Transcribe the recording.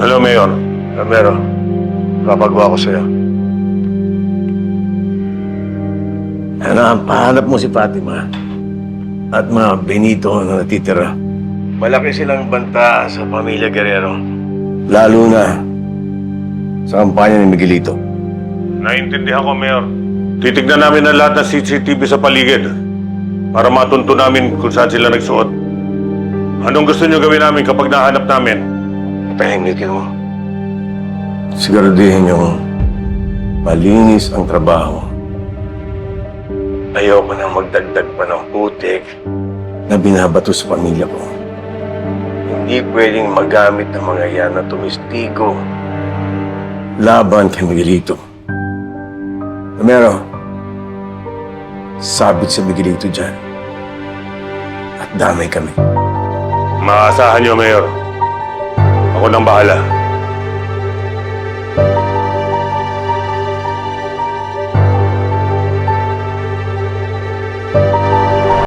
Hello, Mayor. Ramero, papagawa ko sa'yo. Ano, pahanap mo si Fatima at mga Benito na natitira. Malaki silang banta sa pamilya Guerrero. Lalo na sa kampanya ni Miguelito. Naintindihan ko, Mayor. Titignan namin ang lahat ng CCTV sa paligid para matunto namin kung saan sila nagsuot. Anong gusto niyo gawin namin kapag nahanap namin? Tahimikin mo. Siguraduhin niyong malinis ang trabaho. Ayoko na magdagdag pa ng putik na binabato sa pamilya ko. Hindi pwedeng magamit ng mga yan na tumistigo laban kay Miguelito. Romero, sabit sa Miguelito dyan. At damay kami. Maasahan niyo, Mayor. Ako nang bahala.